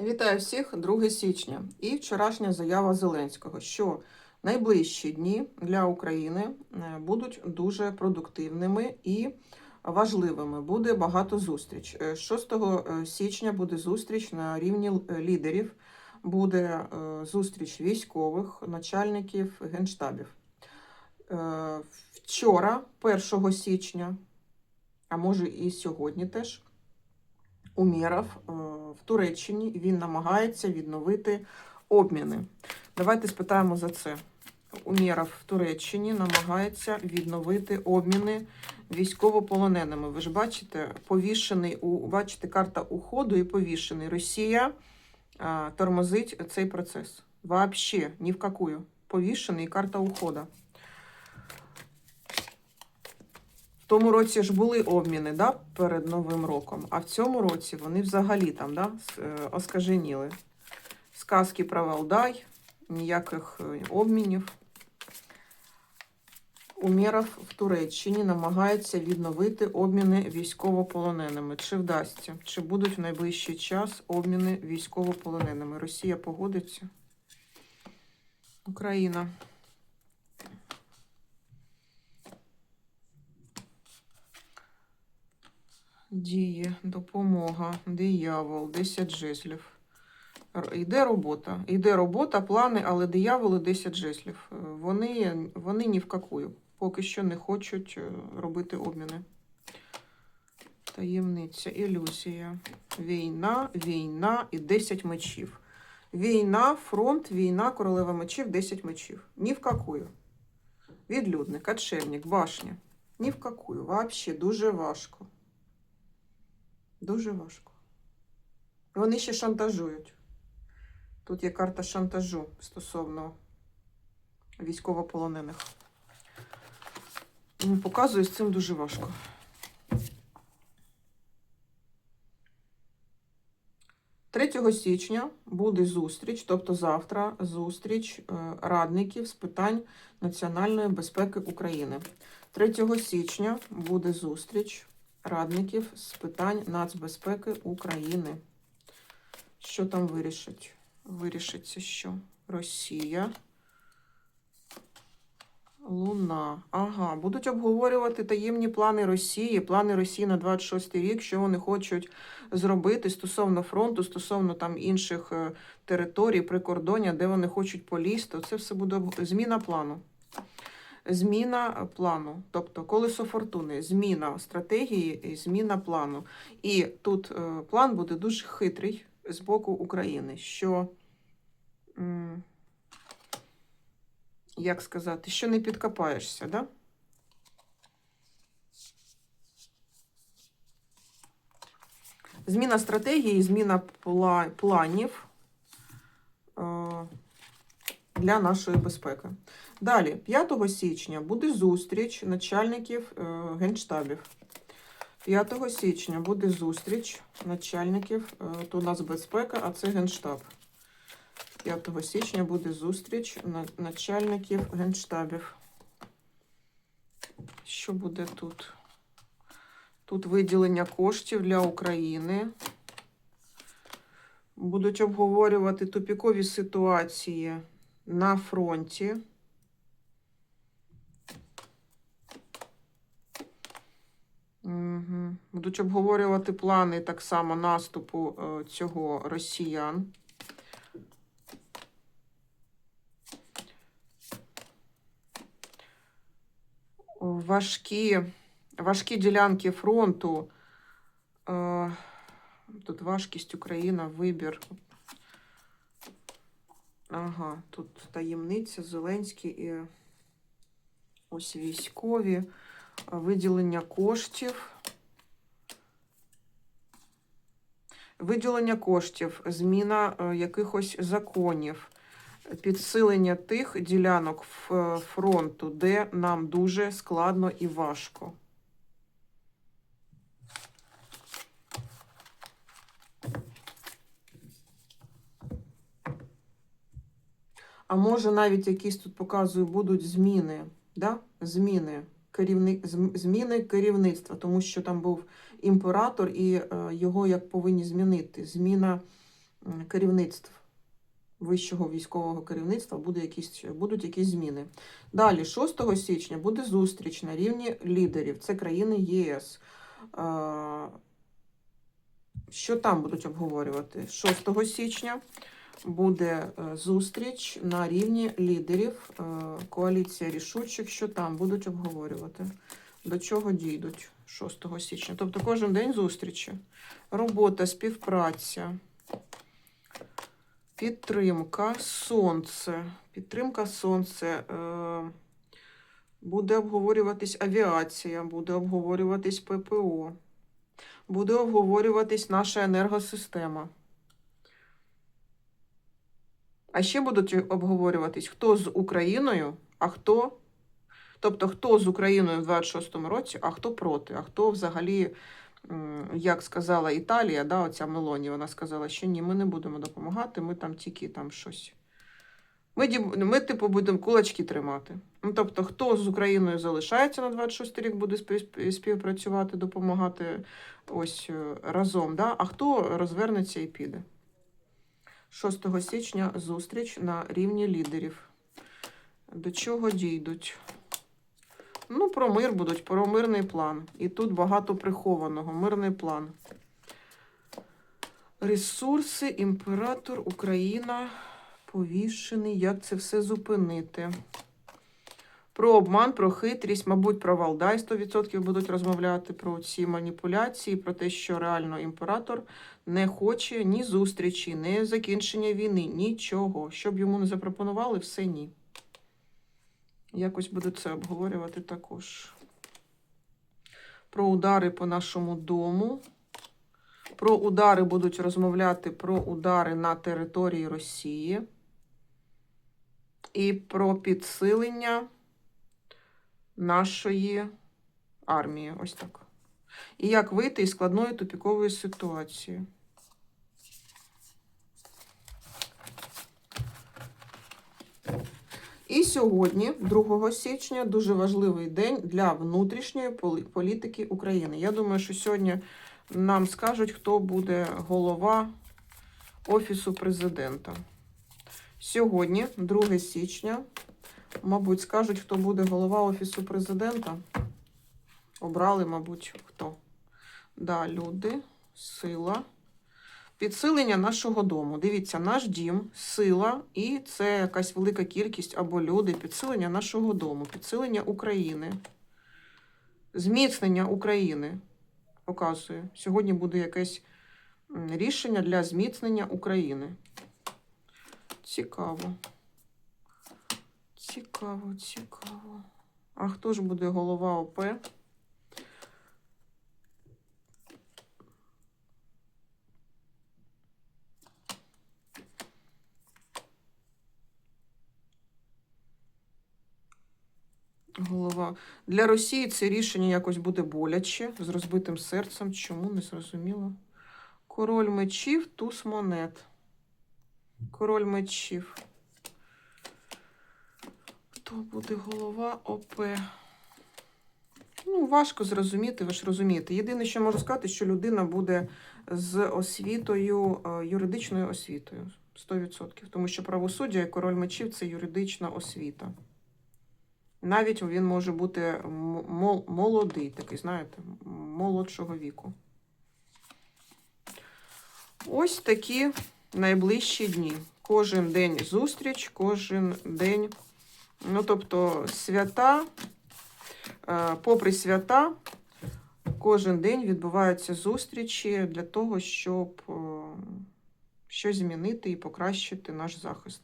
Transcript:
Вітаю всіх 2 січня і вчорашня заява Зеленського, що найближчі дні для України е, будуть дуже продуктивними і важливими. Буде багато зустріч. Е, 6 січня буде зустріч на рівні е, лідерів, буде е, зустріч військових, начальників генштабів. Е, Вчора, 1 січня, а може і сьогодні теж, Умєров е, в Туреччині він намагається відновити обміни. Давайте спитаємо за це. Умєров в Туреччині намагається відновити обміни військовополоненими. Ви ж бачите, повішений у бачите, карта уходу і повішений. Росія а, тормозить цей процес. Вообще ні в какую. Повішений і карта уходу. В тому році ж були обміни да, перед Новим роком, а в цьому році вони взагалі там да, е, оскаженіли. Сказки про Валдай, ніяких е, обмінів. Умєров в Туреччині намагається відновити обміни військовополоненими. Чи вдасться? Чи будуть в найближчий час обміни військовополоненими? Росія погодиться? Україна. Дії, допомога, диявол, 10 жезлів. Йде робота. Йде робота, плани, але дияволи 10 жезлів. Е, Вони, вони ні в какую. Поки що не хочуть е, робити обміни. Таємниця, ілюзія. Війна, війна і 10 мечів. Війна, фронт, війна, королева мечів, 10 мечів. Ні в какую. Відлюдник, отшельник, башня. Ні в какую. Вообще дуже важко. Дуже важко. Вони ще шантажують. Тут є карта шантажу стосовно військовополонених. Показую, з цим дуже важко. Січня буде зустріч, тобто завтра зустріч е, радників з питань національної безпеки України. 3 січня буде зустріч радників з питань нацбезпеки України. Що там вирішить? Вирішиться, що Росія. Луна. Ага, будуть обговорювати таємні плани Росії, плани Росії на 26 рік, що вони хочуть зробити стосовно фронту, стосовно там інших е, територій, прикордоння, де вони хочуть полізти. Це все буде зміна плану. Зміна плану, тобто колесо фортуни, зміна стратегії і зміна плану. І тут е, план буде дуже хитрий з боку України, що, як сказати, що не підкопаєшся, да? Зміна стратегії, зміна планів для нашої безпеки. Далі, 5 січня буде зустріч начальників е, генштабів. 5 січня буде зустріч начальників, е, то у нас безпека, а це генштаб. 5 січня буде зустріч на- начальників генштабів. Що буде тут? Тут виділення коштів для України. Будуть обговорювати тупікові ситуації на фронті. Угу. Будуть обговорювати плани так само наступу е, цього росіян. Важкі, важкі ділянки фронту. Е, тут важкість Україна, вибір. Ага, тут таємниця, Зеленський і ось військові, виділення коштів. Виділення коштів, зміна е, якихось законів, підсилення тих ділянок фронту, де нам дуже складно і важко. А може навіть якісь тут показую, будуть зміни, да? зміни, керівник, зміни керівництва, тому що там був імператор і е, його як повинні змінити. Зміна керівництв, вищого військового керівництва буде якісь, будуть якісь зміни. Далі, 6 січня буде зустріч на рівні лідерів. Це країни ЄС. Е, Що там будуть обговорювати? 6 січня буде е, зустріч на рівні лідерів е, коаліція рішучих. Що там будуть обговорювати? До чого дійдуть 6 січня? Тобто кожен день зустрічі, робота, співпраця, підтримка, сонце. Підтримка сонце. Е, Буде обговорюватись авіація, буде обговорюватись ППО, буде обговорюватись наша енергосистема. А ще будуть обговорюватись, хто з Україною, а хто. Тобто, хто з Україною в 26-му році, а хто проти, а хто взагалі, як сказала Італія, да, оця Мелоні, вона сказала, що ні, ми не будемо допомагати, ми там тільки там щось. Ми, ми типу, будемо кулачки тримати. Ну, тобто, хто з Україною залишається на 26 рік, буде співпрацювати, допомагати ось е, разом, да? а хто розвернеться і піде. 6 січня зустріч на рівні лідерів. До чого дійдуть? Ну, про мир будуть, про мирний план. І тут багато прихованого. Мирний план. Ресурси, імператор, Україна, повішений. Як це все зупинити? Про обман, про хитрість, мабуть, про Валдай 100% будуть розмовляти про ці маніпуляції, про те, що реально імператор не хоче ні зустрічі, ні закінчення війни, нічого. Щоб йому не запропонували, все ні. Якось буду це обговорювати також. Про удари по нашому дому. Про удари будуть розмовляти про удари на території Росії. І про підсилення нашої армії. Ось так. І як вийти із складної тупікової ситуації. І сьогодні, 2 січня, дуже важливий день для внутрішньої політики України. Я думаю, що сьогодні нам скажуть, хто буде голова Офісу президента. Сьогодні, 2 січня, мабуть, скажуть, хто буде голова Офісу президента. Обрали, мабуть, хто. Да, люди, сила. Підсилення нашого дому. Дивіться, наш дім, сила, і це якась велика кількість або люди, підсилення нашого дому, підсилення України, зміцнення України. Показує. Сьогодні буде якесь рішення для зміцнення України. Цікаво. Цікаво, цікаво. А хто ж буде голова ОП? Голова. Для Росії це рішення якось буде боляче, з розбитим серцем. Чому не зрозуміло? Король мечів, туз монет. Король мечів. Хто буде голова ОП? Ну, важко зрозуміти, ви ж розумієте. Єдине, що можу сказати, що людина буде з освітою, е, юридичною освітою. 100%. Тому що правосуддя і король мечів це юридична освіта. Навіть він може бути молодий, такий, знаєте, молодшого віку. Ось такі найближчі дні. Кожен день зустріч, кожен день. Ну, тобто, свята, е, попри свята, кожен день відбуваються зустрічі для того, щоб е, щось змінити і покращити наш захист.